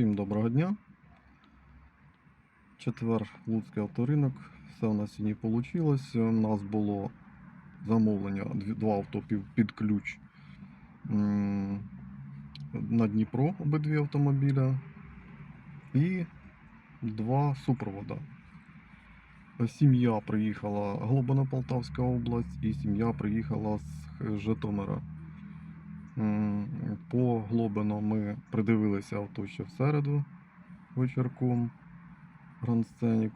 Всім доброго дня. Четвер Луцький авторинок. Все у нас сьогодні вийшло. У нас було замовлення два авто під, ключ на Дніпро обидві автомобіля і два супровода. Сім'я приїхала Глобина Полтавська область і сім'я приїхала з Житомира. М, По Глобино ми придивилися авто ще в середу вечірком. Grand Scenic.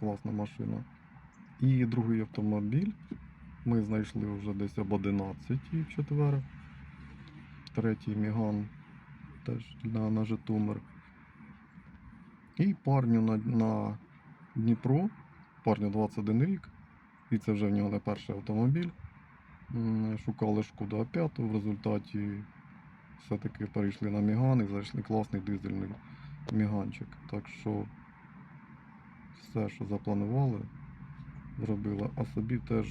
Класна машина. І другий автомобіль ми знайшли вже десь об 11 в четвер. Третій Міган теж на, на Житомир. І парню на, на Дніпро. Парню 21 рік. І це вже в нього не перший автомобіль. Шукали шкоду А5, в результаті все-таки перейшли на Міган і знайшли класний дизельний міганчик. Так що все, що запланували, зробили. А собі теж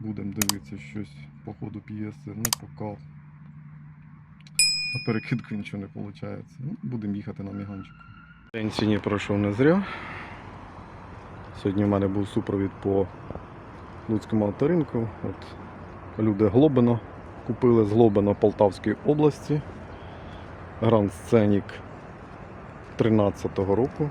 будемо дивитися щось по ходу п'єси. Ну, поки на перекидку нічого не виходить. Ну, будемо їхати на міганчику. День сьогодні пройшов не зря. Сьогодні в мене був супровід по Луцькому авторинку. От люди Глобино купили з Глобино Полтавської області. Grand Scenic 13-го року.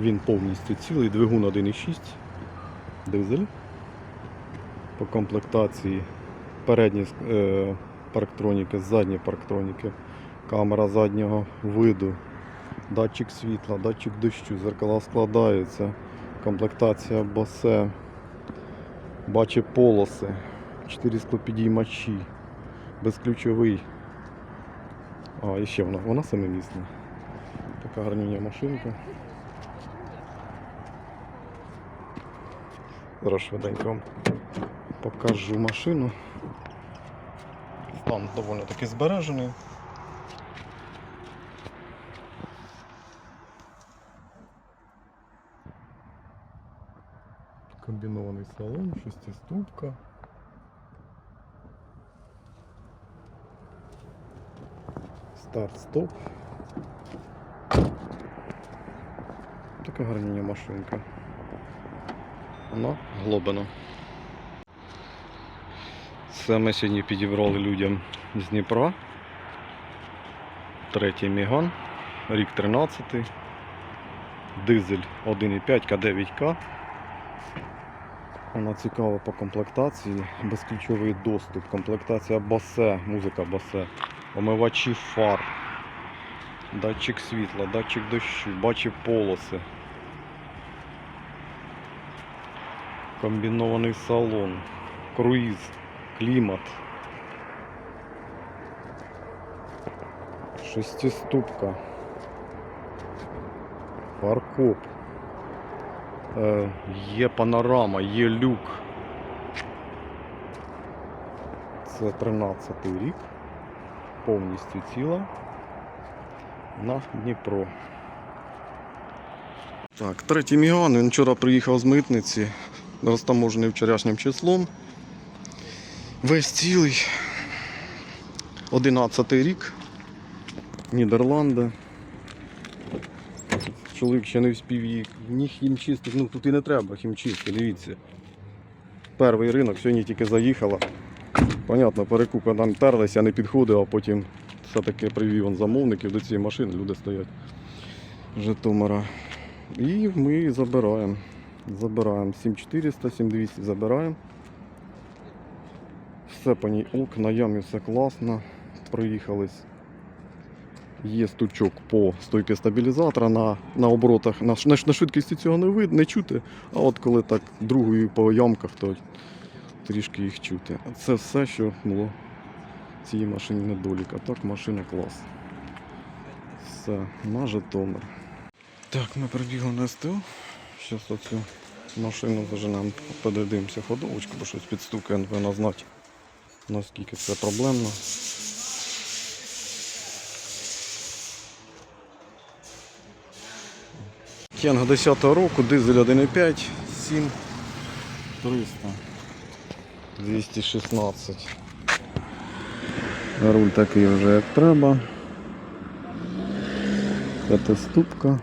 Він повністю цілий, двигун 1.6, дизель. По комплектації передні е, парктроніки, задні парктроніки, камера заднього виду, датчик світла, датчик дощу, зеркала складаються, комплектація босе, бачи полоси, 4 склопідіймачі, безключовий. А, і ще вона, вона семимісна. Така гарнюня машинка. Зараз швиденько вам покажу машину. Стан доволі таки збережений. Комбінований салон, шестиступка. Старт-стоп. Така гарніня машинка. Вона глобина. Це ми сьогодні підібрали людям з Дніпра. Третій Міган, рік 13. Дизель 1,5 К9К. Вона цікава по комплектації, безключовий доступ, комплектація басе, музика басе, омивачі фар, датчик світла, датчик дощу, бачив полоси. Комбінований салон, круїз, клімат. Шестиступка. Фаркоп. Е, є панорама, є люк. Це 13 рік. Повністю ціла на Дніпро. Так, третій Міган, він вчора приїхав з митниці, розтаможений вчорашнім числом. Весь цілий. 11 рік. Нідерланди. Чоловік ще не вспів їх ні хімчистити. Ну тут і не треба хімчистки, дивіться. Перший ринок, сьогодні тільки заїхала. Понятно, перекупи там терлися, не підходив, а потім все-таки привів замовників до цієї машини, люди стоять Житомира. І ми забираємо. Забираємо 7400, 7200 забираємо. Все по ній ок, на ямі все класно. Проїхались. Є стучок по стойці стабілізатора на, на оборотах. На, на швидкості цього не вид, не чути. А от коли так другою по ямках, то трішки їх чути. Це все, що було в цій машині недолік. А так машина клас. Все, на Житомир. Так, ми прибігли на СТО. Зараз оцю машину заженемо, подивимося ходовочку, бо щось підстукає, напевно, знати, наскільки це проблемно. Кенг 10 року, дизель 1,5, 7 300, 216. Руль такий вже як треба. П'ятиступка.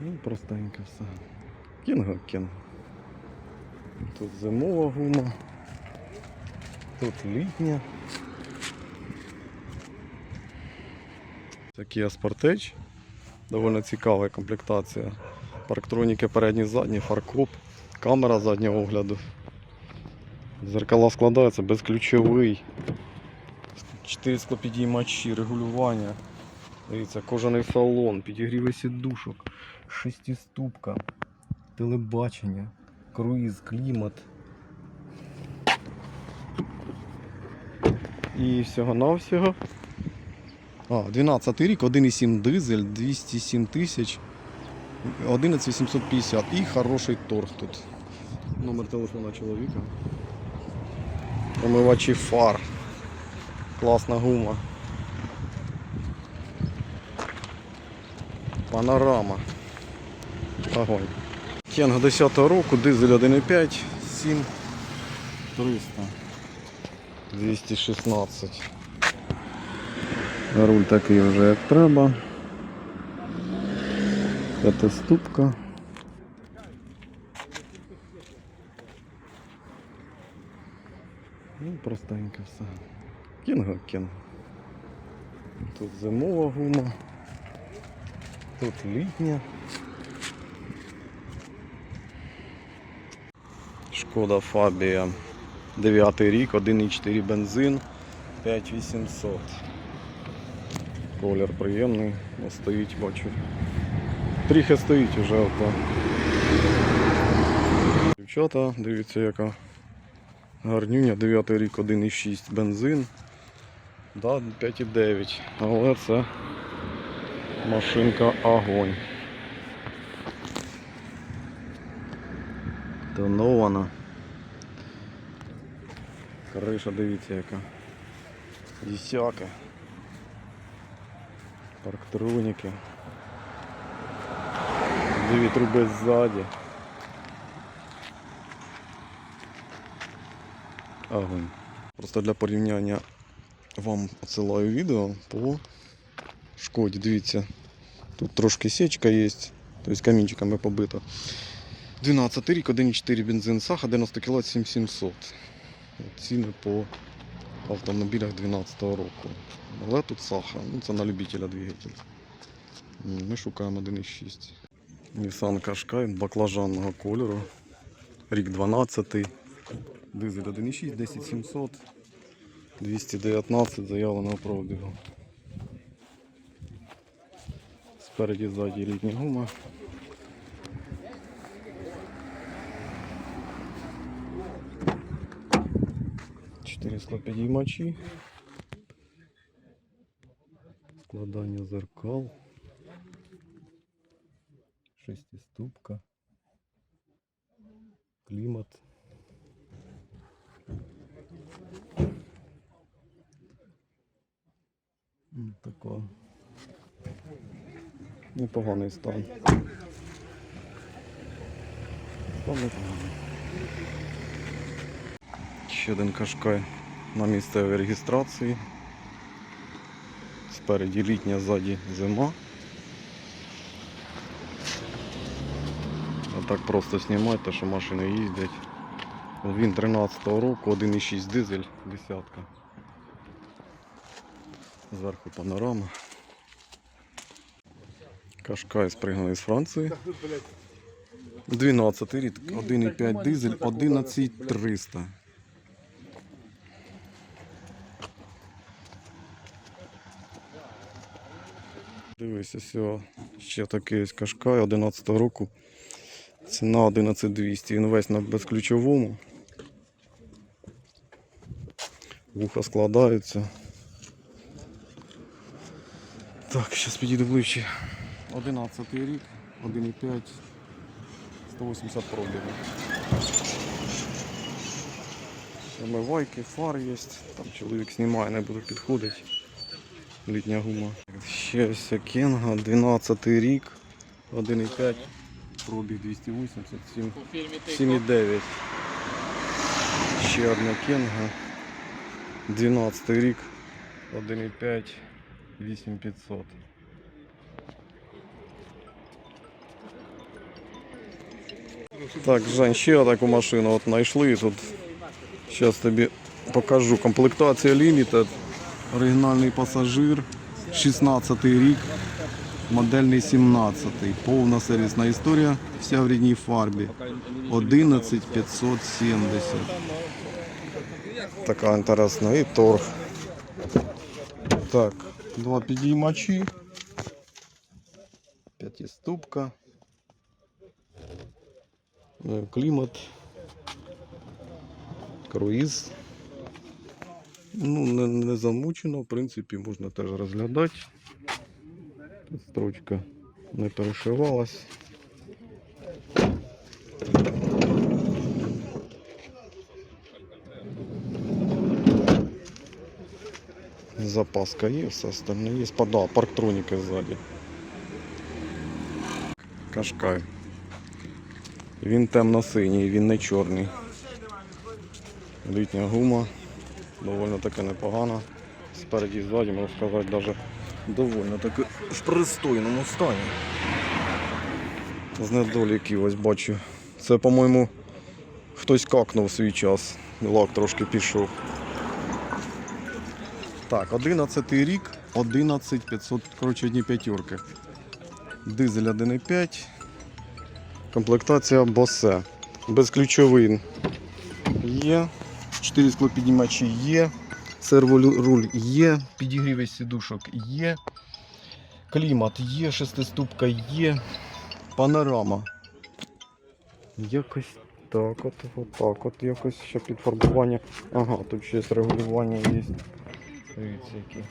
Ну, простенько все. Кінга кінга. Тут зимова гума. Тут літня. Це Kia Sportage. Доволі цікава комплектація. Парктроніки передні задні, фаркоп, камера заднього огляду. Зеркала складаються безключовий. 4 склопідіймачі, регулювання. Дивіться, кожаний салон, підігріви сідушок, шестиступка, телебачення, круїз, клімат. І всього-навсього. А, 12 рік, 1,7 дизель, 207 тисяч, 11850 і хороший торг тут. Номер телефона чоловіка. Промивачі фар. Класна гума. Панорама. Огонь. Кенг 10 року, дизель 1,5, 7 300. 216. Руль такий вже як треба. П'ятиступка. Ну, простенько все. Кінга кінга. Тут зимова гума. Тут літня. Шкода Фабія. 9 рік, 1,4 бензин, 5800. Колір приємний, стоїть, бачу. Тріхи стоїть уже авто. Дівчата, дивіться яка гарнюня, 9 рік, 1,6 бензин. Да, 5,9. Але це машинка огонь. Тонована. Криша, дивіться яка. Десяка. Парктроніки. Дві труби ззаді. Огонь. Просто для порівняння вам отсилаю відео по шкоді. Дивіться. Тут трошки сечка є, тобто камінчиками побито. 12 рік, 1,4 бензин Саха, 90 кВт 7700. Ціни по автомобілях 12 року. Але тут Саха, ну це на любителя двигатель. Ми шукаємо 1,6. Nissan Qashqai баклажанного кольору. Рік 12. Дизель 1,6, 10700. 219 заявленого пробігу. Спереді ззаді літня гума. Чотири склопідіймачі. Складання зеркал. Шестиступка. Клімат. Тако. Непоганий стан. Стан непоганий. Ще один кашкай на місцевій реєстрації. Спереді літня, ззаді зима. А так просто знімати, що машини їздять. Він 13-го року, 1,6 дизель, десятка. Зверху панорама. Кашкай спригнаний з Франції. 12 рік, 1,5 дизель, 11300. Дивись, ось ще такий ось кашкай 11 року. Ціна 11200. Він весь на безключовому. Вуха складаються. Так, зараз підійду ближче. 11 рік, 1,5, 180 пробігів. Омивайки, фар є, там чоловік знімає, не буду підходити. Літня гума. Ще ось Кенга, 12 рік, 1,5, пробіг 280, 7, У фільмі ти 7,9. Ще одна кенга. 12 рік, 1,5, 8500. Так, Жень, ще таку машину от знайшли тут. Зараз тобі покажу. Комплектація Limited. Оригінальний пасажир. 16 рік. Модельний 17. Повна сервісна історія. Вся в рідній фарбі. 11570. Така інтересна. І торг. Так, два підіймачі. П'ятиступка. Е, Клімат. Круїз. Ну, не, не замучено, в принципі, можна теж розглядати. Строчка не перешивалась. Запаска є, все остальне є. Спада, парктроніки ззаді. Кашкай. Він темно-синій, він не чорний. Літня гума. Доволі таки непогана. Спереді і ззаді, можна сказати, навіть доволі таки в пристойному стані. З недоліків ось бачу. Це, по-моєму, хтось какнув свій час. Лак трошки пішов. Так, 11 рік, 11 500, коротше, одні п'ятерки. Дизель 1,5. Комплектація Bose. Безключовий є. 4 склопіднімачі є. Серворуль є. Підігріви сідушок є. Клімат є, шестиступка є. Панорама. Якось так от, отак от якось ще підфарбування. Ага, тут ще регулювання є. Дивіться які.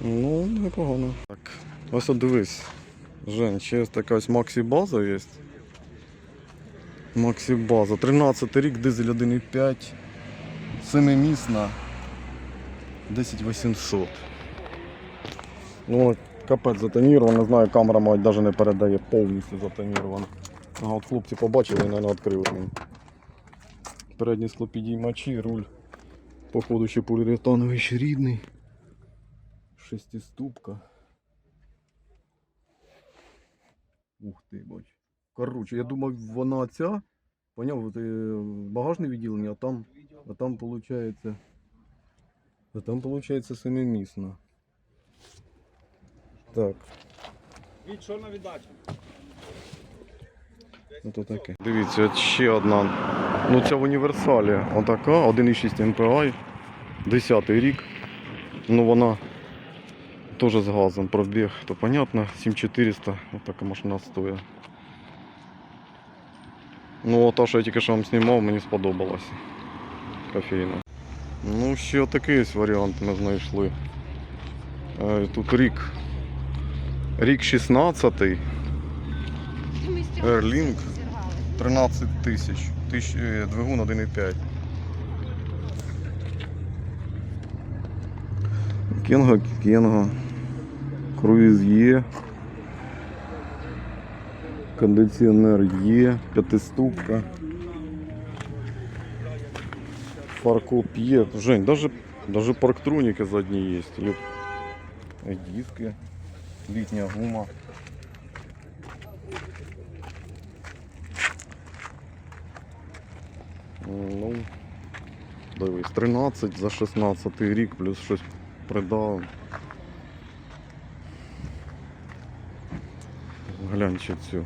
Ну, непогано. Так. Ось от дивись. Жень, ще така ось Максі база є. Максі база. 13 рік, дизель 1,5. Семимісна. 10800. Ну, капець затоніровано, не знаю, камера мабуть навіть не передає повністю затоніровано. Ага, от хлопці побачили і, мабуть, відкрили. Передні склопідіймачі, руль. Походу ще поліуретановий ще рідний. Шестиступка. Ух ти, бач. Короче, я думав, вона ця. Поняв, е, багажне відділення, а там, а там виходить. А там виходить семимісна. Так, Від що на віддачу? ну таке. Дивіться, от ще одна. Ну ця в універсалі. Отака, 1,6 MPI. 10 рік. Ну вона теж з газом пробіг, то понятно, 7400, от така машина стоїть. Ну, та, що я тільки що вам знімав, мені сподобалось. Кофейна. Ну, ще такий варіант ми знайшли. Е, Тут рік. Рік 16 Airlink 13 тисяч. Тисяч, е, Двигун 1,5. Кенга, Кенга. Круїз є. Кондиціонер є, п'ятиступка. Фаркоп є. Жень, даже, даже парктроніки задні є. Е, диски, літня гума. Ну, дивись, 13 за 16 рік, плюс щось придав. Глянь ще цю.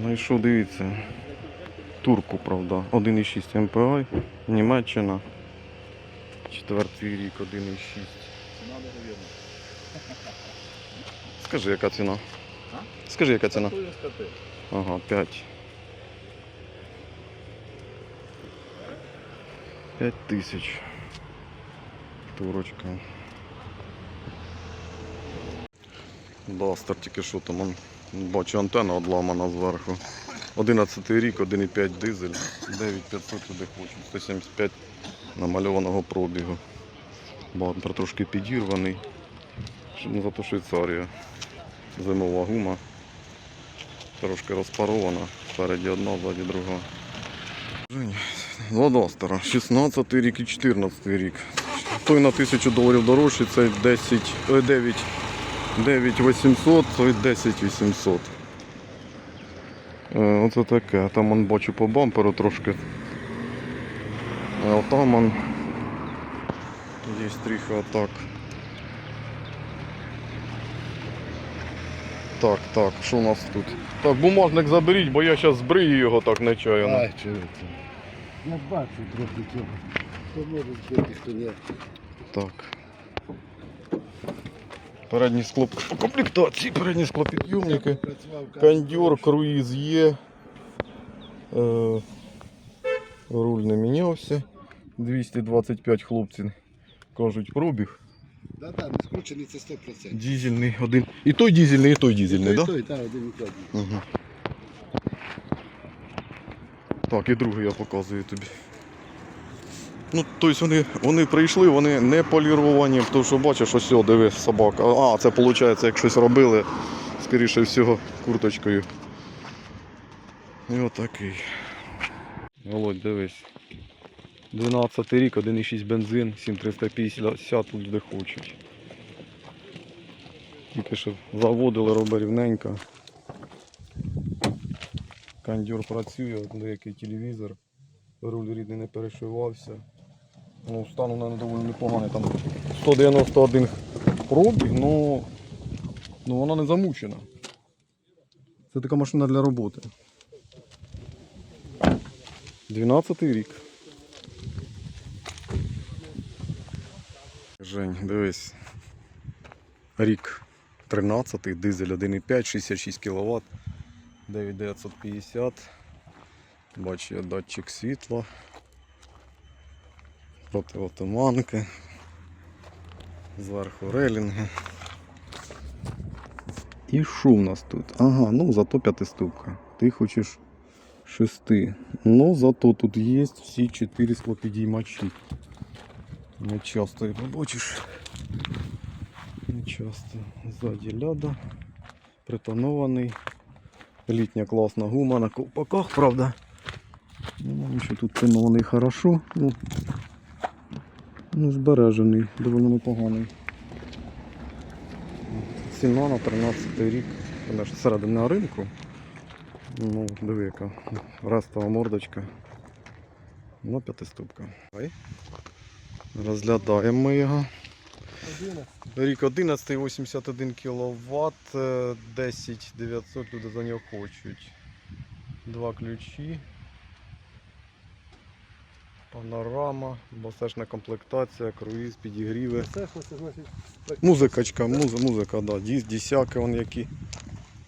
Знайшов, дивіться. Турку, правда. 1,6 MPI, Німеччина. Четвертий рік, 1,6. Ціна договірна. Скажи, яка ціна? А? Скажи, яка ціна? Ага, 5. 5 тисяч. Турочка. Дастер тільки що там, он, бачу антенна одламана зверху. 11 рік, 1,5 дизель, 9500 туди хочуть, 175 намальованого пробігу. Бампер трошки підірваний. Ну, Зато Швейцарія. Зимова гума. Трошки розпарована. Спереді одна, ззаді друга. Стара. 16 рік і 14 рік. Той на 1000 доларів дорожчий, цей 10, 9, 9800, той 10 800. Е, Оце таке. Там он бачу по бамперу трошки. А там он є стріха отак. Так, так, що у нас тут? Так, бумажник заберіть, бо я зараз збрию його так нечаянно. Ай, чого це? Я бачу трохи цього. Хто може збити, хто ні. Так. Передні склоп... комплектації, передні склопідйомники. Кондьор, круїз є. Е, руль не мінявся. 225 хлопців кажуть пробіг. Да, да, не скручений це 100%. Дізельний один. І той дізельний, і той дізельний, так? той, так, один і той. Угу. Так, і другий я показую тобі. Ну, тобто вони, вони прийшли, вони не поліровані, тому що бачиш, ось о, диви, собака. А, це виходить, як щось робили, скоріше всього, курточкою. І отакий. Володь, дивись. 12 рік, 1,6 бензин, 7350 люди хочуть. Тільки що заводили, робить рівненько. Кондюр працює, деякий телевізор, руль рідний не перешивався. Ну, стан у мене доволі непоганий. Там 191 пробіг, ну, ну вона не замучена. Це така машина для роботи. 12 рік. Жень, дивись. Рік 13, дизель 1,5, 66 кВт. 9950. Бачу я датчик світла. Противотуманки. Зверху релінги. І що в нас тут? Ага, ну зато п'ятиступка. Ти хочеш шести. Ну зато тут є всі чотири склопідіймачі. Не часто їх побачиш. Не часто. Ззаді ляда. Притонований. Літня класна гума на ковпаках, правда. Ну, нічого тут тонований хорошо. Ну, ну, збережений, доволі непоганий. Ціна на 13 рік. Вона ж середина ринку. Ну, диви яка. Рестова мордочка. Ну, п'ятиступка. Розглядаємо ми його. Рік 11, 81 кВт, 10 900 люди за нього хочуть. Два ключі. Панорама, басешна комплектація, круїз, підігріви. Музикачка, муз, музика, да. Діс, дісяки вон які.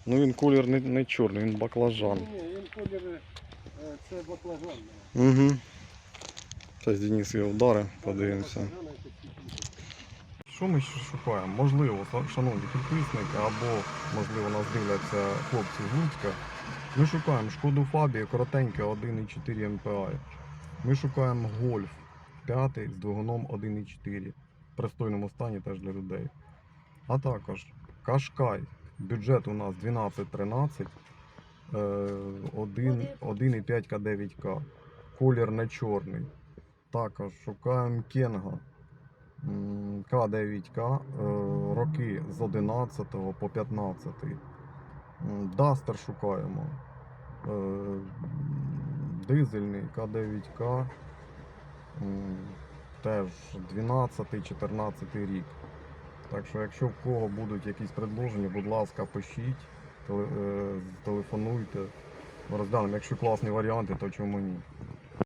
Ну він колір не, не чорний, він баклажан. Ні, він колір, е, це баклажан. Угу. Зараз Денис його вдари, подивимося. Що ми ще шукаємо? Можливо, шановні підписники, або, можливо, нас дивляться хлопці з Луцька. Ми шукаємо шкоду Фабія, коротеньке 1,4 МПА. Ми шукаємо гольф 5 з двигуном 1,4. В пристойному стані теж для людей. А також Кашкай. Бюджет у нас 12-13. е, 1 1,5 К9К. Колір не чорний. Також шукаємо Кенга. К9К, е, роки з 11 по 15. Дастер шукаємо. Дизельний К9К. Теж 12-14 рік. Так що, якщо в кого будуть якісь предложення, будь ласка, пишіть, е, телефонуйте. Розглянемо. Якщо класні варіанти, то чому ні?